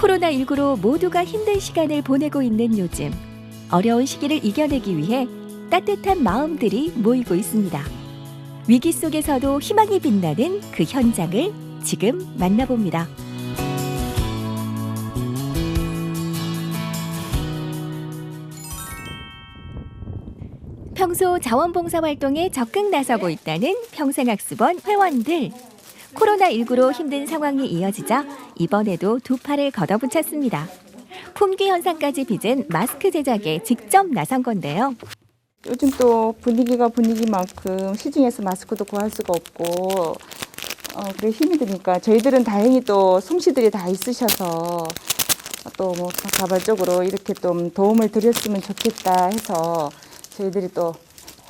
코로나19로 모두가 힘든 시간을 보내고 있는 요즘 어려운 시기를 이겨내기 위해 따뜻한 마음들이 모이고 있습니다. 위기 속에서도 희망이 빛나는 그 현장을 지금 만나봅니다. 평소 자원봉사 활동에 적극 나서고 있다는 평생학습원 회원들. 코로나19로 힘든 상황이 이어지자 이번에도 두 팔을 걷어붙였습니다. 품귀 현상까지 빚은 마스크 제작에 직접 나선 건데요. 요즘 또 분위기가 분위기만큼 시중에서 마스크도 구할 수가 없고 어, 그래 힘이 드니까 저희들은 다행히 또 솜씨들이 다 있으셔서 또 뭐 자발적으로 이렇게 좀 도움을 드렸으면 좋겠다 해서 저희들이 또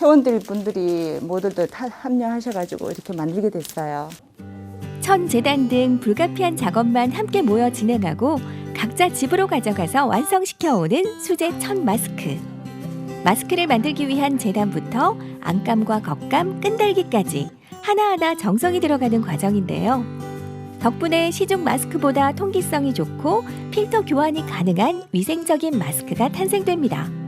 회원들 분들이 모두들 다 합류하셔가지고 이렇게 만들게 됐어요. 천 재단 등 불가피한 작업만 함께 모여 진행하고 각자 집으로 가져가서 완성시켜 오는 수제 천 마스크. 마스크를 만들기 위한 재단부터 안감과 겉감, 끈달기까지 하나하나 정성이 들어가는 과정인데요. 덕분에 시중 마스크보다 통기성이 좋고 필터 교환이 가능한 위생적인 마스크가 탄생됩니다.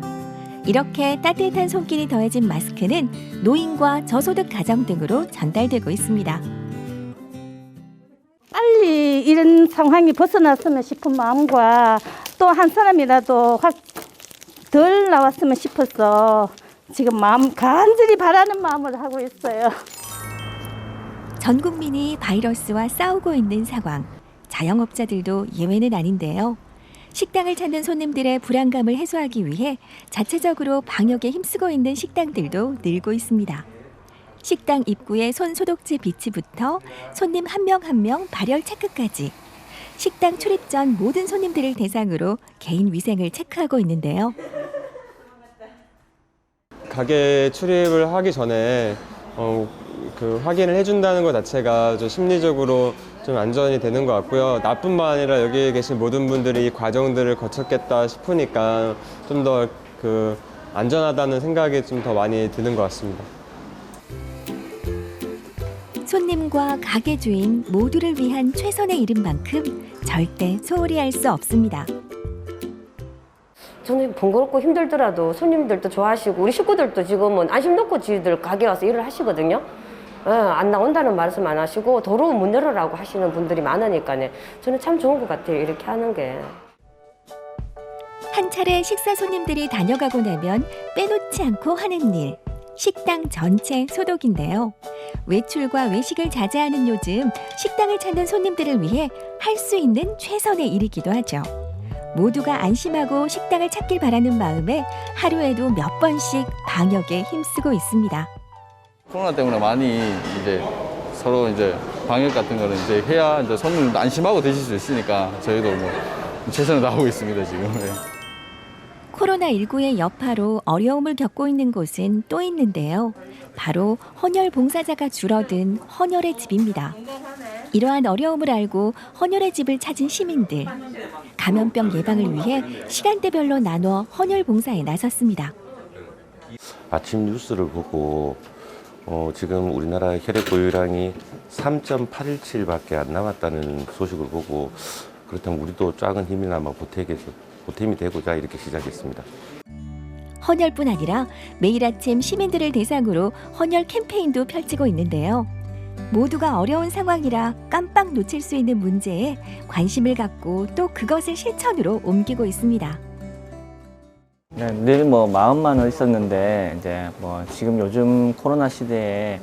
이렇게 따뜻한 손길이 더해진 마스크는 노인과 저소득 가정 등으로 전달되고 있습니다. 빨리 이런 상황이 벗어났으면 싶은 마음과 또 한 사람이라도 확 덜 나왔으면 싶어서 지금 마음 간절히 바라는 마음을 하고 있어요. 전 국민이 바이러스와 싸우고 있는 상황. 자영업자들도 예외는 아닌데요. 식당을 찾는 손님들의 불안감을 해소하기 위해 자체적으로 방역에 힘쓰고 있는 식당들도 늘고 있습니다. 식당 입구에 손 소독제 비치부터 손님 한 명 한 명 발열 체크까지 식당 출입 전 모든 손님들을 대상으로 개인 위생을 체크하고 있는데요. 가게 출입을 하기 전에 어, 그 확인을 해준다는 것 자체가 좀 심리적으로 좀 안전이 되는 것 같고요. 나뿐만 아니라 여기 계신 모든 분들이 이 과정들을 거쳤겠다 싶으니까 좀 더 그 안전하다는 생각이 좀 더 많이 드는 것 같습니다. 손님과 가게 주인 모두를 위한 최선의 일인 만큼 절대 소홀히 할 수 없습니다. 저는 번거롭고 힘들더라도 손님들도 좋아하시고 우리 식구들도 지금은 안심 놓고 지들 가게 와서 일을 하시거든요. 예, 안 나온다는 말씀 안 하시고 도로 문 열어라고 하시는 분들이 많으니까요. 저는 참 좋은 것 같아요. 이렇게 하는 게. 한 차례 식사 손님들이 다녀가고 나면 빼놓지 않고 하는 일. 식당 전체 소독인데요. 외출과 외식을 자제하는 요즘 식당을 찾는 손님들을 위해 할 수 있는 최선의 일이기도 하죠. 모두가 안심하고 식당을 찾길 바라는 마음에 하루에도 몇 번씩 방역에 힘쓰고 있습니다. 코로나 때문에 많이 이제 서로 이제 방역 같은 거는 이제 해야 이제 손님도 안심하고 드실 수 있으니까 저희도 뭐 최선을 다하고 있습니다 지금. 예. 코로나19의 여파로 어려움을 겪고 있는 곳은 또 있는데요. 바로 헌혈 봉사자가 줄어든 헌혈의 집입니다. 이러한 어려움을 알고 헌혈의 집을 찾은 시민들. 감염병 예방을 위해 시간대별로 나눠 헌혈 봉사에 나섰습니다. 아침 뉴스를 보고 어, 지금 우리나라 혈액 보유량이 3.817밖에 안 남았다는 소식을 보고 그렇다면 우리도 작은 힘이나마 보태겠어 보탬이 되고자 이렇게 시작했습니다. 헌혈뿐 아니라 매일 아침 시민들을 대상으로 헌혈 캠페인도 펼치고 있는데요. 모두가 어려운 상황이라 깜빡 놓칠 수 있는 문제에 관심을 갖고 또 그것을 실천으로 옮기고 있습니다. 네, 늘 뭐 마음만은 있었는데 이제 뭐 지금 요즘 코로나 시대에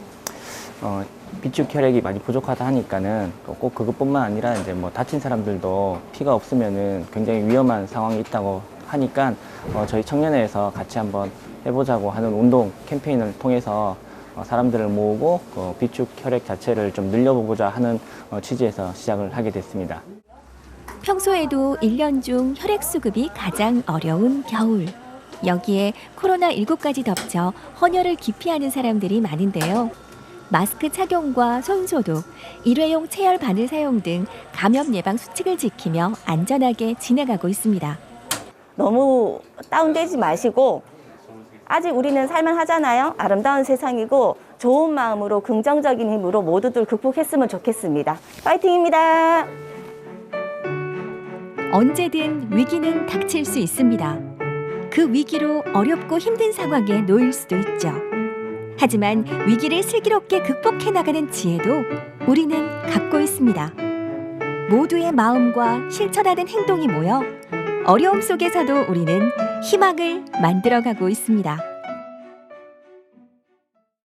어, 비축 혈액이 많이 부족하다 하니까는 또꼭 그것뿐만 아니라 이제 뭐 다친 사람들도 피가 없으면은 굉장히 위험한 상황이 있다고 하니까 어, 저희 청년회에서 같이 한번 해보자고 하는 운동 캠페인을 통해서 어, 사람들을 모으고 그 비축 혈액 자체를 좀 늘려보고자 하는 어, 취지에서 시작을 하게 됐습니다. 평소에도 1년 중 혈액 수급이 가장 어려운 겨울. 여기에 코로나19까지 덮쳐 헌혈을 기피하는 사람들이 많은데요. 마스크 착용과 손소독, 일회용 체열 바늘 사용 등 감염 예방 수칙을 지키며 안전하게 지내가고 있습니다. 너무 다운되지 마시고 아직 우리는 살만하잖아요. 아름다운 세상이고 좋은 마음으로 긍정적인 힘으로 모두들 극복했으면 좋겠습니다. 파이팅입니다. 언제든 위기는 닥칠 수 있습니다. 그 위기로 어렵고 힘든 상황에 놓일 수도 있죠. 하지만 위기를 슬기롭게 극복해 나가는 지혜도 우리는 갖고 있습니다. 모두의 마음과 실천하는 행동이 모여 어려움 속에서도 우리는 희망을 만들어가고 있습니다.